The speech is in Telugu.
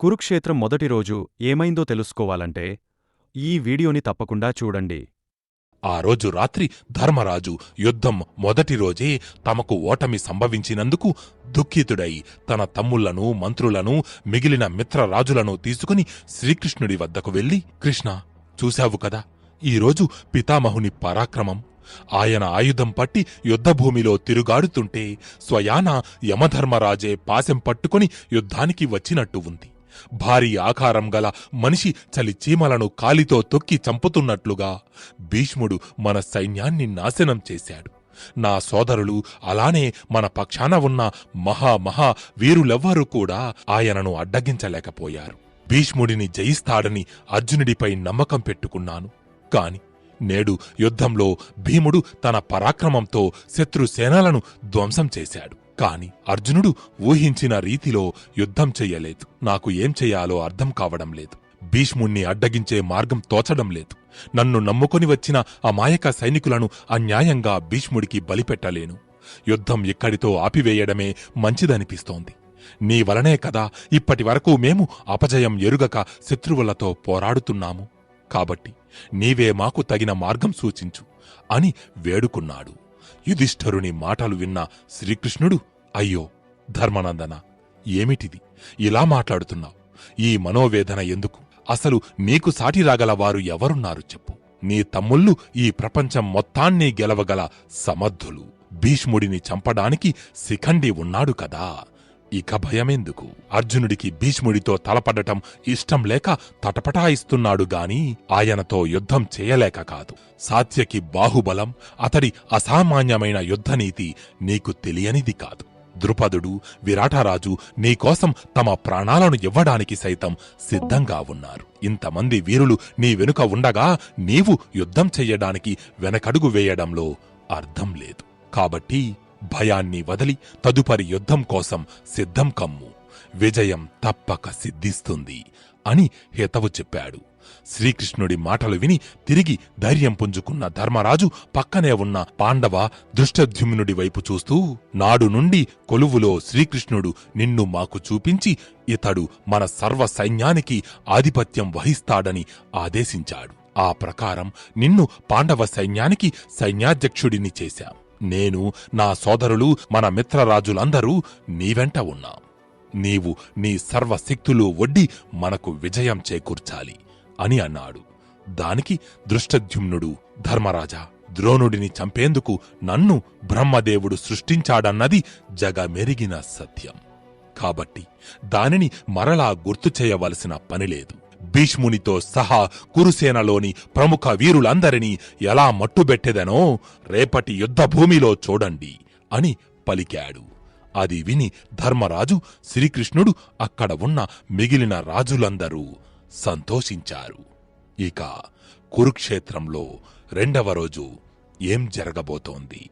కురుక్షేత్రం మొదటి రోజు ఏమైందో తెలుసుకోవాలంటే ఈ వీడియోని తప్పకుండా చూడండి. ఆ రోజు రాత్రి ధర్మరాజు యుద్ధం మొదటి రోజే తమకు ఓటమి సంభవించినందుకు దుఃఖితుడై తన తమ్ముళ్ళను మంత్రులను మిగిలిన మిత్రరాజులను తీసుకుని శ్రీకృష్ణుడి వద్దకు వెళ్ళి కృష్ణ చూశావు కదా ఈరోజు పితామహుని పరాక్రమం. ఆయన ఆయుధం పట్టి యుద్ధభూమిలో తిరుగాడుతుంటే స్వయాన యమధర్మరాజే పాశం పట్టుకుని యుద్ధానికి వచ్చినట్టు ఉంది. భారీ ఆకారం గల మనిషి చలి చీమలను కాలితో తొక్కి చంపుతున్నట్లుగా భీష్ముడు మన సైన్యాన్ని నాశనం చేశాడు. నా సోదరులు అలానే మన పక్షాన ఉన్న మహా మహా వీరులెవ్వరూ కూడా ఆయనను అడ్డగించలేకపోయారు. భీష్ముడిని జయిస్తాడని అర్జునుడిపై నమ్మకం పెట్టుకున్నాను. కాని నేడు యుద్ధంలో భీముడు తన పరాక్రమంతో శత్రుసేనలను ధ్వంసం చేశాడు. కాని అర్జునుడు ఊహించిన రీతిలో యుద్ధం చెయ్యలేదు నాకు ఏం చెయ్యాలో అర్థం కావడం లేదు. భీష్ముణ్ణి అడ్డగించే మార్గం తోచడం లేదు. నన్ను నమ్ముకొని వచ్చిన అమాయక సైనికులను అన్యాయంగా భీష్ముడికి బలిపెట్టలేను. యుద్ధం ఇక్కడితో ఆపివేయడమే మంచిదనిపిస్తోంది. నీ వలనే కదా ఇప్పటి వరకు మేము అపజయం ఎరుగక శత్రువులతో పోరాడుతున్నాము. కాబట్టి నీవే మాకు తగిన మార్గం సూచించు అని వేడుకున్నాడు. యుధిష్ఠరుని మాటలు విన్న శ్రీకృష్ణుడు అయ్యో ధర్మనందన ఏమిటిది? ఇలా మాట్లాడుతున్నావు. ఈ మనోవేదన ఎందుకు? అసలు నీకు సాటిరాగల వారు ఎవరున్నారు చెప్పు. నీ తమ్ముళ్ళు ఈ ప్రపంచం మొత్తాన్ని గెలవగల సమర్థులు. భీష్ముడిని చంపడానికి శిఖండి ఉన్నాడు కదా. ఇక భయమెందుకు? అర్జునుడికి భీష్ముడితో తలపడటం ఇష్టం లేక తటపటాయిస్తున్నాడు గాని ఆయనతో యుద్ధం చేయలేక కాదు. సాత్యకి బాహుబలం అతడి అసామాన్యమైన యుద్ధనీతి నీకు తెలియనిది కాదు. ద్రుపదుడు విరాటరాజు నీకోసం తమ ప్రాణాలను ఇవ్వడానికి సైతం సిద్ధంగా ఉన్నారు. ఇంతమంది వీరులు నీ వెనుక ఉండగా నీవు యుద్ధం చెయ్యడానికి వెనకడుగు వేయడంలో అర్థం లేదు. కాబట్టి భయాన్ని వదిలి తదుపరి యుద్ధం కోసం సిద్ధం కమ్ము. విజయం తప్పక సిద్ధిస్తుంది అని హితవు చెప్పాడు. శ్రీకృష్ణుడి మాటలు విని తిరిగి ధైర్యం పుంజుకున్న ధర్మరాజు పక్కనే ఉన్న పాండవ దృష్టద్యుమ్నుడి వైపు చూస్తూ నాడు నుండి కొలువులో శ్రీకృష్ణుడు నిన్ను మాకు చూపించి ఇతడు మన సర్వ సైన్యానికి ఆధిపత్యం వహిస్తాడని ఆదేశించాడు. ఆ ప్రకారం నిన్ను పాండవ సైన్యానికి సైన్యాధ్యక్షుడిని చేశాం. నేను నా సోదరులు మన మిత్రరాజులందరూ నీ వెంట ఉన్నాం. నీవు నీ సర్వశక్తులు ఒడ్డి మనకు విజయం చేకూర్చాలి అని అన్నాడు. దానికి దృష్టద్యుమ్నుడు ధర్మరాజా ద్రోణుడిని చంపేందుకు నన్ను బ్రహ్మదేవుడు సృష్టించాడన్నది జగమెరిగిన సత్యం. కాబట్టి దానిని మరలా గుర్తు చేయవలసిన పనిలేదు భీష్మునితో సహా కురుసేనలోని ప్రముఖ వీరులందరినీ ఎలా మట్టుబెట్టెదనో రేపటి యుద్ధభూమిలో చూడండి అని పలికాడు. అది విని ధర్మరాజు శ్రీకృష్ణుడు అక్కడ ఉన్న మిగిలిన రాజులందరూ సంతోషించారు. ఇక కురుక్షేత్రంలో రెండవ రోజు ఏం జరగబోతోంది?